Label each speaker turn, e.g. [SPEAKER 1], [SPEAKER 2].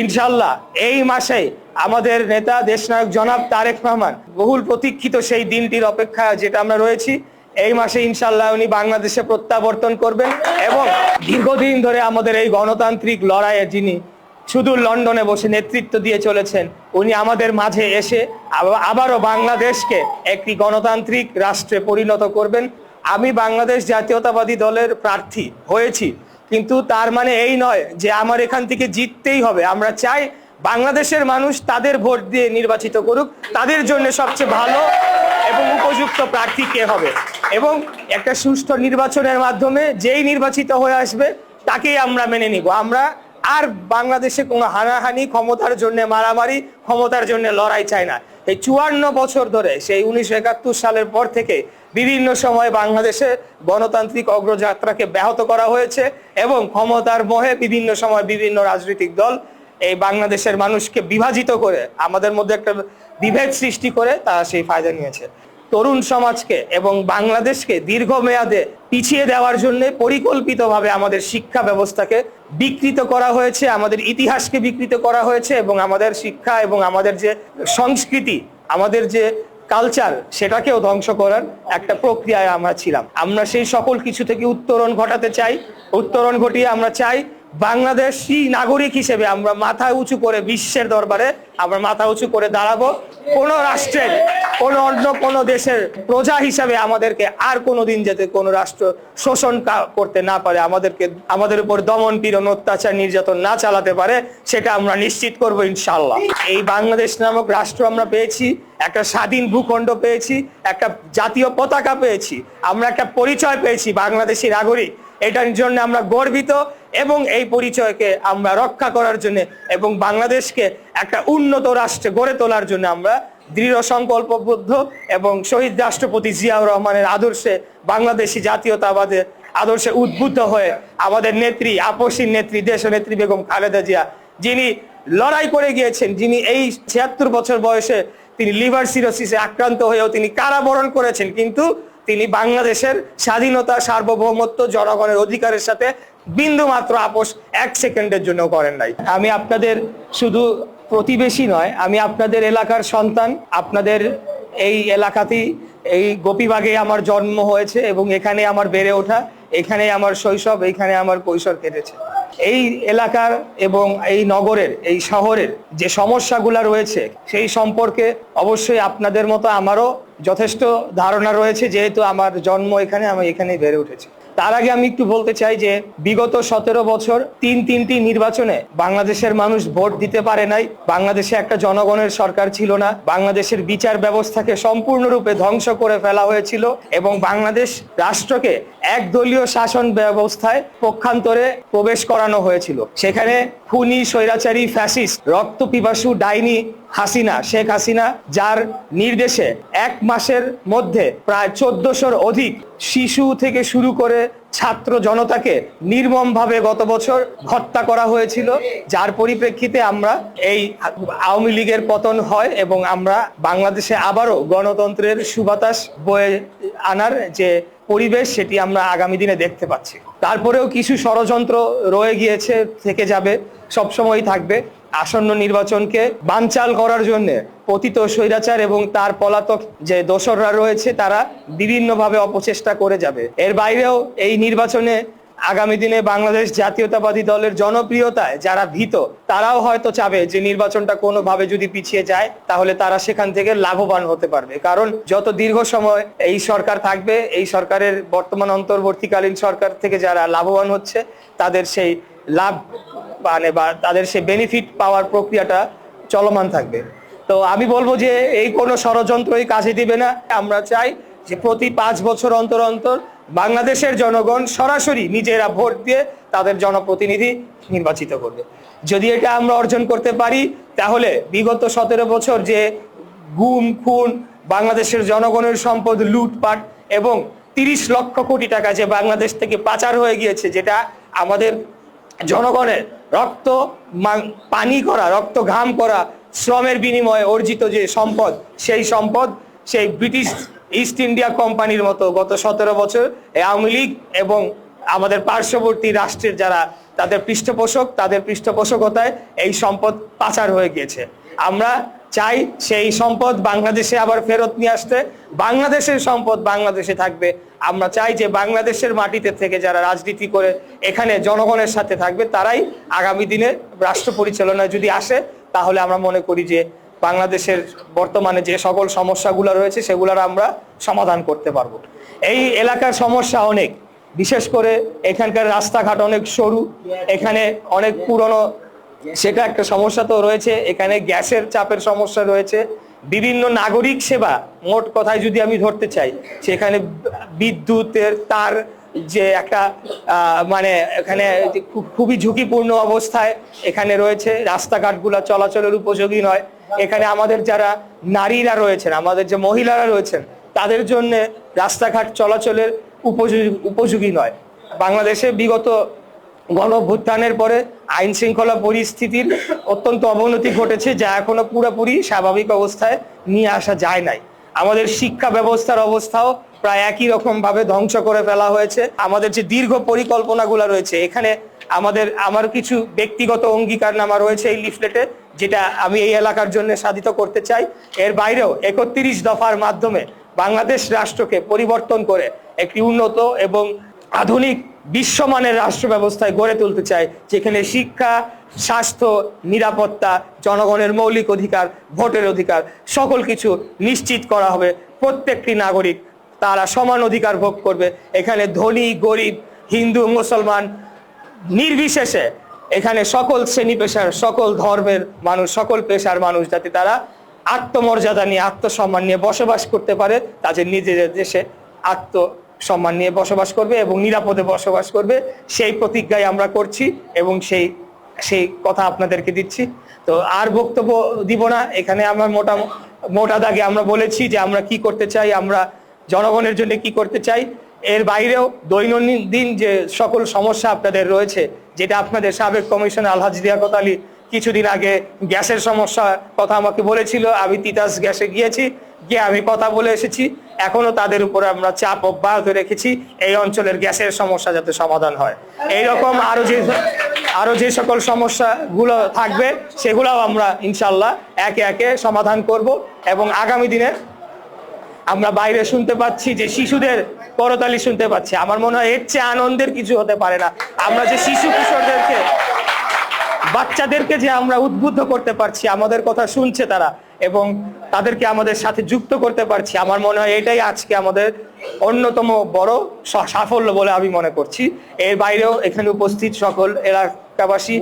[SPEAKER 1] ইনশাল্লাহ, এই মাসে আমাদের নেতা, দেশনায়ক জনাব তারেক রহমান বহুল প্রতীক্ষিত সেই দিনটির অপেক্ষা যেটা আমরা রয়েছি। এই মাসে ইনশাল্লাহ উনি বাংলাদেশে প্রত্যাবর্তন করবেন এবং দীর্ঘদিন ধরে আমাদের এই গণতান্ত্রিক লড়াইয়ে যিনি শুধু লন্ডনে বসে নেতৃত্ব দিয়ে চলেছেন, উনি আমাদের মাঝে এসে আবারও বাংলাদেশকে একটি গণতান্ত্রিক রাষ্ট্রে পরিণত করবেন। আমি বাংলাদেশ জাতীয়তাবাদী দলের প্রার্থী হয়েছি, কিন্তু তার মানে এই নয় যে আমার এখান থেকে জিততেই হবে। আমরা চাই বাংলাদেশের মানুষ তাদের ভোট দিয়ে নির্বাচিত করুক, তাদের জন্য সবচেয়ে ভালো এবং উপযুক্ত প্রার্থী কে হবে। এবং একটা সুষ্ঠু নির্বাচনের মাধ্যমে যেই নির্বাচিত হয়ে আসবে, তাকেই আমরা মেনে নিব। আমরা আর বাংলাদেশে কোনো হানাহানি, ক্ষমতার জন্য মারামারি, ক্ষমতার জন্য লড়াই চাই না। এই চুয়ান্ন বছর ধরে, সেই উনিশশো একাত্তর সালের পর থেকে বিভিন্ন সময় বাংলাদেশে গণতান্ত্রিক অগ্রযাত্রাকে ব্যাহত করা হয়েছে এবং ক্ষমতার মোহে বিভিন্ন সময় বিভিন্ন রাজনৈতিক দল এই বাংলাদেশের মানুষকে বিভাজিত করে, আমাদের মধ্যে একটা বিভেদ সৃষ্টি করে তারা সেই ফায়দা নিয়েছে। তরুণ সমাজকে এবং বাংলাদেশকে দীর্ঘমেয়াদে পিছিয়ে দেওয়ার জন্য পরিকল্পিতভাবে আমাদের শিক্ষা ব্যবস্থাকে বিকৃত করা হয়েছে, আমাদের ইতিহাসকে বিকৃত করা হয়েছে এবং আমাদের শিক্ষা এবং আমাদের যে সংস্কৃতি, আমাদের যে কালচার সেটাকেও ধ্বংস করার একটা প্রক্রিয়ায় আমরা ছিলাম। আমরা সেই সকল কিছু থেকে উত্তরণ ঘটাতে চাই। উত্তরণ ঘটিয়ে আমরা চাই বাংলাদেশি নাগরিক হিসেবে আমরা মাথা উঁচু করে বিশ্বের দরবারে আমরা মাথা উঁচু করে দাঁড়াবো। কোন রাষ্ট্রের, কোন অন্য কোন দেশের প্রজা হিসাবে আমাদেরকে আর কোনোদিন যাতে কোনো রাষ্ট্র শোষণ করতে না পারে, আমাদেরকে, আমাদের উপর দমন পীড়ন, অত্যাচার, নির্যাতন না চালাতে পারে, সেটা আমরা নিশ্চিত করব ইনশাল্লাহ এই বাংলাদেশ নামক রাষ্ট্র আমরা পেয়েছি, একটা স্বাধীন ভূখণ্ড পেয়েছি, একটা জাতীয় পতাকা পেয়েছি, আমরা একটা পরিচয় পেয়েছি বাংলাদেশি নাগরিক। এটার জন্য আমরা গর্বিত এবং এই পরিচয়কে আমরা রক্ষা করার জন্য এবং বাংলাদেশকে একটা উন্নত রাষ্ট্রে গড়ে তোলার জন্য আমরা দৃঢ় সংকল্পবদ্ধ এবং শহীদ রাষ্ট্রপতি জিয়াউর রহমানের আদর্শে বাংলাদেশি জাতীয়তাবাদের আদর্শে উদ্বুদ্ধ হয়ে আমাদের নেত্রী আপসীর নেত্রী দেশ নেত্রী বেগম খালেদা জিয়া, যিনি লড়াই করে গিয়েছেন, যিনি এই ছিয়াত্তর বছর বয়সে তিনি লিভার সিরোসিসে আক্রান্ত হয়েও তিনি কারাবরণ করেছেন, কিন্তু তিনি বাংলাদেশের স্বাধীনতা, সার্বভৌমত্ব, জনগণের অধিকারের সাথে বিন্দু মাত্র আপোষ এক সেকেন্ডের জন্য করেন নাই। আমি আপনাদের শুধু প্রতিবেশী নয়, আমি আপনাদের এলাকার সন্তান, আপনাদের এই এলাকাতেই এই গোপীবাগে আমার জন্ম হয়েছে এবং এখানে আমার বেড়ে ওঠা এখানে আমার শৈশব, এখানে আমার কৈশোর কেটেছে। এই এলাকার এবং এই নগরের, এই শহরের যে সমস্যাগুলো রয়েছে, সেই সম্পর্কে অবশ্যই আপনাদের মতো আমারও যথেষ্ট ধারণা রয়েছে, যেহেতু আমার জন্ম এখানে, আমি এখানেই বেড়ে উঠেছি। তার আগে আমি একটু বলতে চাই যে বিগত সতেরো বছর তিন তিনটি নির্বাচনে বাংলাদেশের মানুষ ভোট দিতে পারে নাই, বাংলাদেশে একটা জনগণের সরকার ছিল না, বাংলাদেশের বিচার ব্যবস্থাকে সম্পূর্ণরূপে ধ্বংস করে ফেলা হয়েছিল এবং বাংলাদেশ রাষ্ট্রকে একদলীয় শাসন ব্যবস্থায় পক্ষান্তরে প্রবেশ করানো হয়েছিল। সেখানে খুনি, স্বৈরাচারী, ফ্যাসিস্ট, রক্ত পিপাসু ডাইনি হাসিনা, শেখ হাসিনা, যার নির্দেশে এক মাসের মধ্যে প্রায় চোদ্দশোর অধিক শিশু থেকে শুরু করে ছাত্র জনতাকে নির্মমভাবে গত বছর হত্যা করা হয়েছিল। যার পরিপ্রেক্ষিতে আমরা এই আওয়ামী লীগের পতন হয় এবং আমরা বাংলাদেশে আবারও গণতন্ত্রের সুবাতাস বয়ে আনার যে পরিবেশ, সেটি আমরা আগামী দিনে দেখতে পাচ্ছি। তারপরেও কিছু ষড়যন্ত্র রয়ে গিয়েছে, থেকে যাবে সবসময় থাকবে। আসন্ন নির্বাচনকে বানচাল করার জন্য পতিত স্বৈরাচার এবং তার পলাতক যে দোসররা রয়েছে, তারা বিভিন্নভাবে অপচেষ্টা করে যাবে। এর বাইরেও এই নির্বাচনে আগামী দিনে বাংলাদেশ জাতীয়তাবাদী দলের জনপ্রিয়তায় যারা ভীত, তারাও হয়তো চাবে যে নির্বাচনটা কোনোভাবে যদি পিছিয়ে যায়, তাহলে তারা সেখান থেকে লাভবান হতে পারবে। কারণ যত দীর্ঘ সময় এই সরকার থাকবে, এই সরকারের বর্তমান অন্তর্বর্তীকালীন সরকার থেকে যারা লাভবান হচ্ছে, তাদের সেই লাভ মানে বা তাদের সে বেনিফিট পাওয়ার প্রক্রিয়াটা চলমান থাকবে। তো আমি বলব যে এই কোনো ষড়যন্ত্রই কাজে দিবে না। আমরা চাই যে প্রতি পাঁচ বছর অন্তর অন্তর বাংলাদেশের জনগণ সরাসরি নিজেরা ভোট দিয়ে তাদের জনপ্রতিনিধি নির্বাচিত করবে। যদি এটা আমরা অর্জন করতে পারি, তাহলে বিগত সতেরো বছর যে গুম, খুন, বাংলাদেশের জনগণের সম্পদ লুটপাট এবং তিরিশ লক্ষ কোটি টাকা যে বাংলাদেশ থেকে পাচার হয়ে গিয়েছে, যেটা আমাদের জনগণের রক্ত পানি করা, রক্ত ঘাম করা, শ্রমের বিনিময়ে অর্জিত যে সম্পদ, সেই সম্পদ সেই ব্রিটিশ ইস্ট ইন্ডিয়া কোম্পানির মতো গত সতেরো বছর আওয়ামী লীগ এবং আমাদের পার্শ্ববর্তী রাষ্ট্রের যারা তাদের পৃষ্ঠপোষক, তাদের পৃষ্ঠপোষকতায় এই সম্পদ পাচার হয়ে গিয়েছে। আমরা চাই সেই সম্পদ বাংলাদেশে আবার ফেরত নিয়ে আসতে। বাংলাদেশের সম্পদ বাংলাদেশে থাকবে। আমরা চাই যে বাংলাদেশের মাটিতে থেকে যারা রাজনীতি করে এখানে জনগণের সাথে থাকবে, তারাই আগামী দিনে রাষ্ট্র পরিচালনায় যদি আসে, তাহলে আমরা মনে করি যে বাংলাদেশের বর্তমানে যে সকল সমস্যাগুলো রয়েছে, সেগুলোর আমরা সমাধান করতে পারব। এই এলাকার সমস্যা অনেক। বিশেষ করে এখানকার রাস্তাঘাট অনেক সরু। এখানে অনেক পুরনো সেটা একটা সমস্যা তো রয়েছে। এখানে গ্যাসের চাপের সমস্যা রয়েছে। বিভিন্ন নাগরিক সেবা মোট কথায় যদি আমি ধরতে চাই, সেখানে বিদ্যুতের তার যে একটা মানে এখানে খুবই ঝুঁকিপূর্ণ অবস্থায় এখানে রয়েছে। রাস্তাঘাটগুলো চলাচলের উপযোগী নয়। এখানে আমাদের যারা নারীরা রয়েছেন, আমাদের যে মহিলারা রয়েছেন, তাদের জন্য রাস্তাঘাট চলাচলের উপযোগী উপযোগী নয়। বাংলাদেশে বিগত গণ অভ্যুত্থানের পরে আইন শৃঙ্খলা পরিস্থিতির অত্যন্ত অবনতি ঘটেছে, যা এখনও পুরোপুরি স্বাভাবিক অবস্থায় নিয়ে আসা যায় নাই। আমাদের শিক্ষা ব্যবস্থার অবস্থাও প্রায় একই রকম ভাবে ধ্বংস করে ফেলা হয়েছে। আমাদের যে দীর্ঘ পরিকল্পনাগুলো রয়েছে, এখানে আমাদের, আমার কিছু ব্যক্তিগত অঙ্গীকারনামা রয়েছে এই লিফলেটে, যেটা আমি এই এলাকার জন্য সাধিত করতে চাই। এর বাইরেও একত্রিশ দফার মাধ্যমে বাংলাদেশ রাষ্ট্রকে পরিবর্তন করে একটি উন্নত এবং আধুনিক বিশ্বমানের রাষ্ট্র ব্যবস্থায় গড়ে তুলতে চায়, যেখানে শিক্ষা, স্বাস্থ্য, নিরাপত্তা, জনগণের মৌলিক অধিকার, ভোটের অধিকার, সকল কিছু নিশ্চিত করা হবে। প্রত্যেকটি নাগরিক তারা সমান অধিকার ভোগ করবে। এখানে ধনী, গরিব, হিন্দু, মুসলমান নির্বিশেষে এখানে সকল শ্রেণি পেশার, সকল ধর্মের মানুষ, সকল পেশার মানুষ যাতে তারা আত্মমর্যাদা নিয়ে, আত্মসম্মান নিয়ে বসবাস করতে পারে, তাদের নিজেদের দেশে আত্মসম্মান নিয়ে বসবাস করবে এবং নিরাপদে বসবাস করবে। সেই প্রতিজ্ঞাই আমরা করছি এবং সেই সেই কথা আপনাদেরকে দিচ্ছি। তো আর বক্তব্য দিব না। এখানে আমরা মোটা মোটা দাগে আমরা বলেছি যে আমরা কি করতে চাই, আমরা জনগণের জন্য কি করতে চাই। এর বাইরেও দৈনন্দিন যে সকল সমস্যা আপনাদের রয়েছে, যেটা আপনাদের সাবেক কমিশনার আলহাজ লিয়াকত আলী কিছুদিন আগে গ্যাসের সমস্যা কথা আমাকে বলেছিল, আমি তিতাস গ্যাসে গিয়েছি, গিয়ে আমি কথা বলে এসেছি। এখনও তাদের উপরে আমরা চাপ অব্যাহত রেখেছি, এই অঞ্চলের গ্যাসের সমস্যা যাতে সমাধান হয়। এইরকম আরও যে আরও যে সকল সমস্যাগুলো থাকবে, সেগুলোও আমরা ইনশাল্লাহ একে একে সমাধান করব এবং আগামী দিনে আমরা বাইরে শুনতে পাচ্ছি যে শিশুদের করতালি শুনতে পাচ্ছি। আমার মনে হয় এর চেয়ে আনন্দের কিছু হতে পারে না। আমরা যে শিশু কিশোরদেরকে বাচ্চাদেরকে যে আমরা উদ্বুদ্ধ করতে পারছি আমাদের কথা শুনছে তারা এবং তাদেরকে আমাদের সাথে যুক্ত করতে পারছি আমার মনে হয় এটাই আজকে আমাদের অন্যতম বড় সাফল্য বলে আমি মনে করছি। এর বাইরেও এখানে উপস্থিত সকল এলাকাবাসী